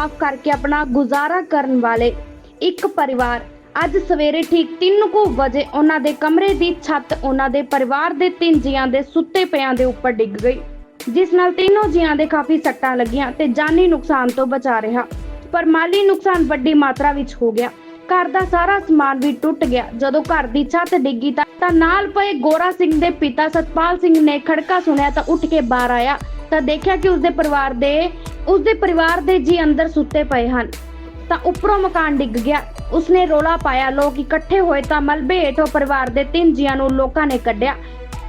ਸਾਫ਼ ਕਰਕੇ ਆਪਣਾ ਗੁਜ਼ਾਰਾ ਕਰਨ ਵਾਲੇ ਇੱਕ ਪਰਿਵਾਰ ਅੱਜ ਸਵੇਰੇ ਠੀਕ 3 ਕੁ ਵਜੇ ਉਹਨਾਂ ਦੇ ਕਮਰੇ ਦੀ ਛੱਤ ਉਹਨਾਂ ਦੇ ਪਰਿਵਾਰ ਦੇ ਤਿੰਨ ਜੀਆਂ ਦੇ ਸੁੱਤੇ ਪਿਆਂ ਦੇ ਉੱਪਰ ਡਿੱਗ ਗਈ, ਜਿਸ ਨਾਲ ਤਿੰਨੋਂ ਜੀਆਂ ਦੇ ਕਾਫੀ ਸੱਟਾਂ ਲੱਗੀਆਂ ਤੇ ਜਾਨੀ ਨੁਕਸਾਨ ਤੋਂ ਬਚਾ ਰਿਹਾ। ਪਰ ਮਾਲੀ ਨੁਕਸਾਨ ਵੱਡੀ ਮਾਤਰਾ ਵਿੱਚ ਹੋ ਗਿਆ। ਘਰ ਦਾ ਸਾਰਾ ਸਮਾਨ ਵੀ ਟੁੱਟ ਗਿਆ। ਜਦੋਂ ਘਰ ਦੀ ਛੱਤ ਡਿੱਗੀ ਤਾਂ ਤਾਂ ਨਾਲ ਪਏ ਗੋਰਾ ਸਿੰਘ ਦੇ ਪਿਤਾ ਸਤਪਾਲ ਸਿੰਘ ਨੇ ਖੜਕਾ ਸੁਣਿਆ ਤਾਂ ਉੱਠ ਕੇ ਬਾਹਰ ਆਇਆ। ਤਾਂ ਦੇਖਿਆ ਕਿ ਉਸਦੇ ਪਰਿਵਾਰ ਦੇ, ਉਸਦੇ ਪਰਿਵਾਰ ਦੇ ਜੀ ਅੰਦਰ ਸੁੱਤੇ ਪਏ ਹਨ। ਤਾਂ ਉੱਪਰੋਂ ਮਕਾਨ ਡਿੱਗ ਗਿਆ। ਉਸਨੇ ਰੋਲਾ ਪਾਇਆ। ਲੋਕ ਇਕੱਠੇ ਹੋਏ ਤਾਂ ਮਲਬੇ ਹੇਠੋਂ ਪਰਿਵਾਰ ਦੇ ਤਿੰਨ ਜੀਆਂ ਨੂੰ ਲੋਕਾਂ ਨੇ ਕੱਢਿਆ।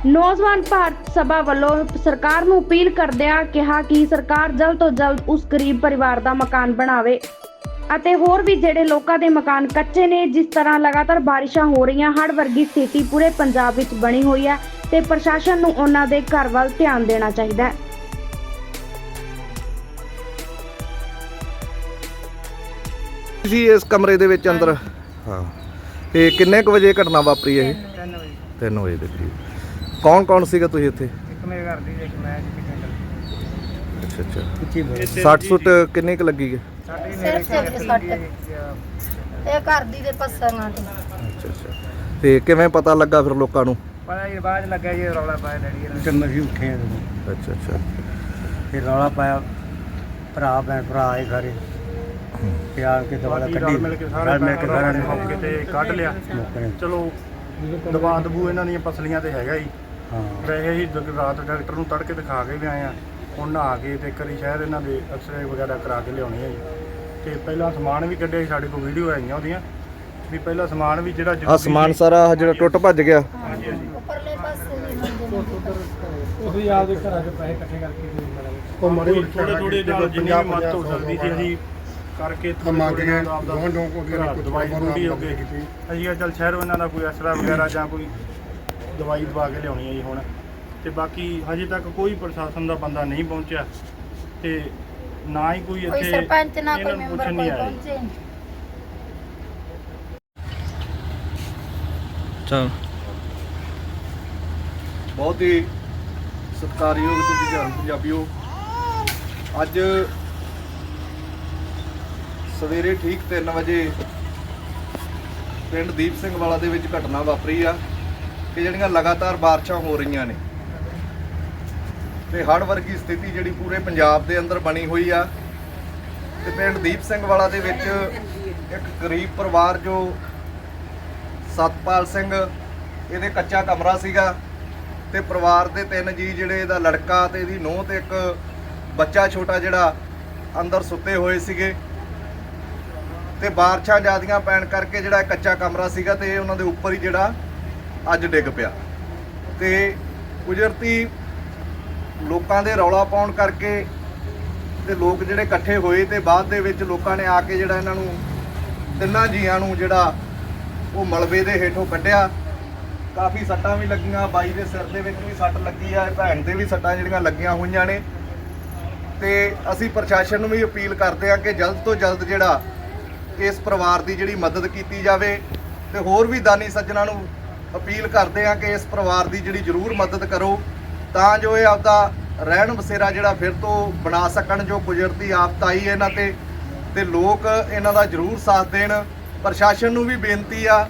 ਨੌਜਵਾਨ ਭਾਰਤ ਸਭਾ ਵੱਲੋਂ ਸਰਕਾਰ ਨੂੰ ਅਪੀਲ ਕਰਦਿਆਂ ਕਿਹਾ ਕਿ ਸਰਕਾਰ ਜਲਦ ਤੋਂ ਜਲਦ ਉਸ ਗਰੀਬ ਪਰਿਵਾਰ ਦਾ ਮਕਾਨ ਬਣਾਵੇ। ਅਤੇ ਹੋਰ ਵੀ ਜਿਹੜੇ ਲੋਕਾਂ ਦੇ ਮਕਾਨ ਕੱਚੇ ਨੇ, ਜਿਸ ਤਰ੍ਹਾਂ ਲਗਾਤਾਰ ਬਾਰਿਸ਼ਾਂ ਹੋ ਰਹੀਆਂ ਹੜ ਵਰਗੀ ਸਥਿਤੀ ਪੂਰੇ ਪੰਜਾਬ ਵਿੱਚ ਬਣੀ ਹੋਈ ਹੈ ਤੇ ਪ੍ਰਸ਼ਾਸਨ ਨੂੰ ਉਹਨਾਂ ਦੇ ਘਰ ਵੱਲ ਧਿਆਨ ਦੇਣਾ ਚਾਹੀਦਾ ਹੈ। ਤੁਸੀਂ ਇਸ ਕਮਰੇ ਦੇ ਵਿੱਚ ਅੰਦਰ? ਹਾਂ। ਤੇ ਕਿੰਨੇ ਕੁ ਵਜੇ ਘਟਨਾ ਵਾਪਰੀ ਇਹ? 3 ਵਜੇ। 3 ਵਜੇ ਦੇ ਕਰੀਬ। ਕੌਣ ਕੌਣ ਸੀਗਾ ਤੁਸੀਂ ਇੱਥੇ? ਇੱਕ ਮੇਰੇ ਘਰ ਦੀ ਇੱਕ ਮੈਂ ਜੀ ਕਿਤੇ ਅੱਛਾ ਅੱਛਾ। ਉੱਚੀ ਬੋਲ। 60 ਸੁੱਟ ਕਿੰਨੇ ਕੁ ਲੱਗੀ ਹੈ? ਸਾਡੀ ਮੇਰੇ। ਇਹ ਘਰ ਦੀ ਦੇ ਪੱਸਾਂ ਤੇ ਅੱਛਾ ਅੱਛਾ। ਤੇ ਕਿਵੇਂ ਪਤਾ ਲੱਗਾ ਫਿਰ ਲੋਕਾਂ ਨੂੰ? ਪਤਾ ਇਹ ਬਾਅਦ 'ਚ ਲੱਗਿਆ ਜੀ ਰੌਲਾ ਪਾਇਆ ਡੈਡੀ ਨੇ ਤੇ ਅਸੀਂ ਉੱਠੇ ਆ ਅੱਛਾ ਅੱਛਾ। ਫਿਰ ਰੌਲਾ ਪਾਇਆ। ਭਰਾ ਭੈਣ ਭਰਾ ਆਏ ਘਰੇ ਤੇ ਆ ਕੇ ਦਵਾ ਬਾਕੀ ਕੱਢੀ। ਰਲ ਮਿਲ ਕੇ ਸਾਰੇ ਰਲ ਮਿਲ ਕੇ ਸਾਰਿਆਂ ਨੇ ਮੌਕੇ ਤੇ ਕੱਢ ਲਿਆ। ਚਲੋ ਦਬਾ ਦਬੂ ਇਹਨਾਂ ਦੀਆਂ ਪਸਲੀਆਂ ਤੇ ਹੈਗਾ ਹੀ। ਹਾਂ। ਵੈਸੇ ਹੀ ਦ- ਰਾਤ ਡਾਕਟਰ ਨੂੰ ਤੜਕੇ ਦਿਖਾ ਕੇ ਵੀ ਆਏ ਆ ਹੁਣ ਨਹਾ ਕੇ ਤੇ ਕਰੀ ਸ਼ਾਇਦ ਇਹਨਾਂ ਦੇ ਐਕਸਰੇ ਵਗੈਰਾ ਕਰਾ ਕੇ ਲਿਆਉਣੀ ਹੈ ਜੀ। ਤੇ ਪਹਿਲਾਂ ਸਮਾਨ ਵੀ ਕੱਢਿਆ ਸੀ ਸਾਡੇ ਕੋਲ ਵੀਡੀਓ ਆਈਆਂ ਉਹਦੀਆਂ। ਵੀ ਪਹਿਲਾਂ ਸਮਾਨ ਵੀ ਜਿਹੜਾ ਆ ਜ਼ਰੂਰੀ ਸਮਾਨ ਸਾਰਾ ਆਹ ਜਿਹੜਾ ਟੁੱਟ ਭੱਜ ਗਿਆ। ਹਾਂਜੀ ਹਾਂਜੀ। ਉੱਪਰਲੇ ਪਾਸੇ ਵੀ ਇਕੱਠੇ ਕਰਕੇ ਉਹ ਮੜੇ ਥੋੜੇ ਥੋੜੇ ਜਿੰਨੀ ਵੀ ਮਦਦ ਹੋ ਸਕਦੀ ਸੀ ਅਸੀਂ ਕਰਕੇ ਮੰਗ ਕੇ ਚੋਂ ਕੋਈ ਘਰਾਂ ਕੋਈ ਦਵਾਈ ਬੂਟੀ ਹੋ ਗਈ ਕੀਤੀ। ਅਸੀਂ ਕਿਹਾ ਚੱਲ ਸ਼ਹਿਰੋਂ ਇਹਨਾਂ ਦਾ ਕੋਈ ਐਸਰਾ ਵਗੈਰਾ ਜਾਂ ਕੋਈ ਦਵਾਈ ਦਵਾ ਕੇ ਲਿਆਉਣੀ ਹੈ ਜੀ ਹੁਣ। ਤੇ ਬਾਕੀ ਹਜੇ ਤੱਕ ਕੋਈ ਪ੍ਰਸ਼ਾਸਨ ਦਾ ਬੰਦਾ ਨਹੀਂ ਪਹੁੰਚਿਆ ਤੇ ਨਾ ਹੀ ਕੋਈ ਕੋਈ ਇੱਥੇ ਸਰਪੰਚ ਨਾ ਕੋਈ ਮੈਂਬਰ ਕੋਈ ਪਹੁੰਚੇ ਬਹੁਤ ਹੀ ਸਤਿਕਾਰਯੋਗ ਤੇ ਜੁਝਾਰੂ ਪੰਜਾਬੀਓ ਅੱਜ ਸਵੇਰੇ ਠੀਕ 3 ਵਜੇ ਪਿੰਡ ਦੀਪ ਸਿੰਘ ਵਾਲਾ ਦੇ ਵਿੱਚ ਘਟਨਾ ਵਾਪਰੀ ਆ ਕਿ ਜਿਹੜੀਆਂ ਲਗਾਤਾਰ ਬਾਰਿਸ਼ਾਂ ਹੋ ਰਹੀਆਂ ਨੇ। ਤੇ ਹੜ੍ਹ ਵਰਗੀ ਸਥਿਤੀ ਜਿਹੜੀ ਪੂਰੇ ਪੰਜਾਬ ਦੇ ਅੰਦਰ ਬਣੀ ਹੋਈ ਆ। ਤੇ ਪਿੰਡ ਦੀਪ ਸਿੰਘ ਵਾਲਾ ਦੇ ਵਿੱਚ ਇੱਕ ਗਰੀਬ ਪਰਿਵਾਰ ਜੋ ਸਤਪਾਲ ਸਿੰਘ, ਇਹਦੇ ਕੱਚਾ ਕਮਰਾ ਸੀਗਾ। ਤੇ ਪਰਿਵਾਰ ਦੇ ਤਿੰਨ ਜੀ ਜਿਹੜੇ ਇਹਦਾ ਲੜਕਾ ਤੇ ਇਹਦੀ ਨੂੰਹ ਤੇ ਇੱਕ ਬੱਚਾ ਛੋਟਾ ਜਿਹੜਾ ਅੰਦਰ ਸੁੱਤੇ ਹੋਏ ਸੀਗੇ। ਤੇ ਬਾਰਿਸ਼ਾਂ ਜ਼ਿਆਦੀਆਂ ਪੈਣ ਕਰਕੇ ਜਿਹੜਾ ਕੱਚਾ ਕਮਰਾ ਸੀਗਾ ਤੇ ਉਹਨਾਂ ਦੇ ਉੱਪਰ ਹੀ ਜਿਹੜਾ ਅੱਜ ਡਿੱਗ ਪਿਆ। ਤੇ ਕੁਦਰਤੀ ਲੋਕਾਂ ਦੇ ਰੌਲਾ ਪਾਉਣ ਕਰਕੇ ਤੇ ਲੋਕ ਜਿਹੜੇ ਇਕੱਠੇ ਹੋਏ ਤੇ ਬਾਅਦ ਦੇ ਵਿੱਚ ਲੋਕਾਂ ਨੇ ਆ ਕੇ ਜਿਹੜਾ ਇਹਨਾਂ ਨੂੰ ਤਿੰਨਾਂ ਜੀਆਂ ਨੂੰ ਜਿਹੜਾ ਉਹ ਮਲਬੇ ਦੇ ਹੇਠੋਂ ਕੱਢਿਆ। ਕਾਫੀ ਸੱਟਾਂ ਵੀ ਲੱਗੀਆਂ, ਬਾਈ ਦੇ ਸਿਰ ਦੇ ਵਿੱਚ ਵੀ ਸੱਟ ਲੱਗੀ ਆ, ਭੈਣ ਦੇ ਵੀ ਸੱਟਾਂ ਜਿਹੜੀਆਂ ਲੱਗੀਆਂ ਹੋਈਆਂ ਨੇ। ਤੇ ਅਸੀਂ ਪ੍ਰਸ਼ਾਸਨ ਨੂੰ ਵੀ ਅਪੀਲ ਕਰਦੇ ਹਾਂ ਕਿ ਜਲਦ ਤੋਂ ਜਲਦ ਜਿਹੜਾ ਇਸ ਪਰਿਵਾਰ ਦੀ ਜਿਹੜੀ ਮਦਦ ਕੀਤੀ ਜਾਵੇ ਤੇ ਹੋਰ ਵੀ ਦਾਨੀ ਸੱਜਣਾ ਨੂੰ ਅਪੀਲ ਕਰਦੇ ਹਾਂ ਕਿ ਇਸ ਪਰਿਵਾਰ ਦੀ ਜਿਹੜੀ ਜ਼ਰੂਰ ਮਦਦ ਕਰੋ, ਤਾਂ ਜੋ ਇਹ ਆਪਦਾ ਰਹਿਣ ਬਸੇਰਾ ਜਿਹੜਾ ਫਿਰ ਤੋਂ ਬਣਾ ਸਕਣ ਜੋ ਕੁਦਰਤੀ ਆਫਤ ਆਈ ਹੈ ਇਹਨਾਂ ਤੇ ਤੇ ਲੋਕ ਇਹਨਾਂ ਦਾ ਜ਼ਰੂਰ ਸਾਥ ਦੇਣ। ਪ੍ਰਸ਼ਾਸਨ ਨੂੰ ਵੀ ਬੇਨਤੀ ਆ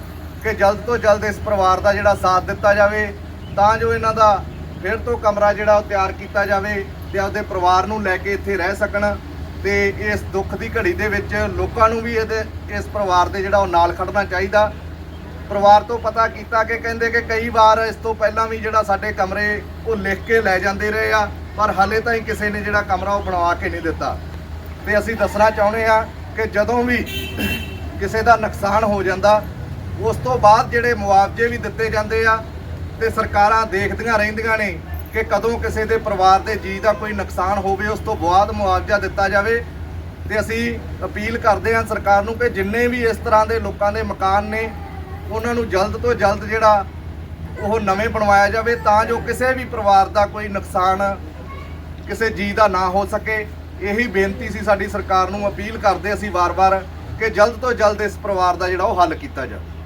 ਕਿ ਜਲਦ ਤੋਂ ਜਲਦ ਇਸ ਪਰਿਵਾਰ ਦਾ ਜਿਹੜਾ ਸਾਥ ਦਿੱਤਾ ਜਾਵੇ, ਤਾਂ ਜੋ ਇਹਨਾਂ ਦਾ ਫਿਰ ਤੋਂ ਕਮਰਾ ਜਿਹੜਾ ਉਹ ਤਿਆਰ ਕੀਤਾ ਜਾਵੇ ਤੇ ਆਪਦੇ ਪਰਿਵਾਰ ਨੂੰ ਲੈ ਕੇ ਇੱਥੇ ਰਹਿ ਸਕਣ। ਤੇ ਇਸ ਦੁੱਖ ਦੀ ਘੜੀ ਦੇ ਵਿੱਚ ਲੋਕਾਂ ਨੂੰ ਵੀ ਇਹਦੇ ਇਸ ਪਰਿਵਾਰ ਦੇ ਜਿਹੜਾ ਉਹ ਨਾਲ ਖੜਨਾ ਚਾਹੀਦਾ। ਪਰਿਵਾਰ ਤੋਂ ਪਤਾ ਕੀਤਾ ਕਿ ਕਹਿੰਦੇ ਕਿ ਕਈ ਵਾਰ ਇਸ ਤੋਂ ਪਹਿਲਾਂ ਵੀ ਜਿਹੜਾ ਸਾਡੇ ਕਮਰੇ ਉਹ ਲਿਖ ਕੇ ਲੈ ਜਾਂਦੇ ਰਹੇ ਆ, ਪਰ ਹਾਲੇ ਤਾਈਂ ਕਿਸੇ ਨੇ ਜਿਹੜਾ ਕਮਰਾ ਉਹ ਬਣਵਾ ਕੇ ਨਹੀਂ ਦਿੱਤਾ। ਤੇ ਅਸੀਂ ਦੱਸਣਾ ਚਾਹੁੰਦੇ ਆ ਕਿ ਜਦੋਂ ਵੀ ਕਿਸੇ ਦਾ ਨੁਕਸਾਨ ਹੋ ਜਾਂਦਾ, ਉਸ ਤੋਂ ਬਾਅਦ ਜਿਹੜੇ ਮੁਆਵਜ਼ੇ ਵੀ ਦਿੱਤੇ ਜਾਂਦੇ ਆ, ਤੇ ਸਰਕਾਰਾਂ ਦੇਖਦੀਆਂ ਰਹਿੰਦੀਆਂ ਨੇ ਕਿ ਕਦੋਂ ਕਿਸੇ ਦੇ ਪਰਿਵਾਰ ਦੇ ਜੀ ਦਾ ਕੋਈ ਨੁਕਸਾਨ ਹੋਵੇ, ਉਸ ਤੋਂ ਬਾਅਦ ਮੁਆਵਜ਼ਾ ਦਿੱਤਾ ਜਾਵੇ। ਤੇ ਅਸੀਂ ਅਪੀਲ ਕਰਦੇ ਹਾਂ ਸਰਕਾਰ ਨੂੰ ਕਿ ਜਿੰਨੇ ਵੀ ਇਸ ਤਰ੍ਹਾਂ ਦੇ ਲੋਕਾਂ ਦੇ ਮਕਾਨ ਨੇ, ਉਹਨਾਂ ਨੂੰ ਜਲਦ ਤੋਂ ਜਲਦ ਜਿਹੜਾ ਉਹ ਨਵੇਂ ਬਣਵਾਇਆ ਜਾਵੇ, ਤਾਂ ਜੋ ਕਿਸੇ ਵੀ ਪਰਿਵਾਰ ਦਾ ਕੋਈ ਨੁਕਸਾਨ ਕਿਸੇ ਜੀ ਦਾ ਨਾ ਹੋ ਸਕੇ। ਇਹੀ ਬੇਨਤੀ ਸੀ ਸਾਡੀ ਸਰਕਾਰ ਨੂੰ, ਅਪੀਲ ਕਰਦੇ ਅਸੀਂ ਵਾਰ-ਵਾਰ ਕਿ ਜਲਦ ਤੋਂ ਜਲਦ ਇਸ ਪਰਿਵਾਰ ਦਾ ਜਿਹੜਾ ਉਹ ਹੱਲ ਕੀਤਾ ਜਾਵੇ।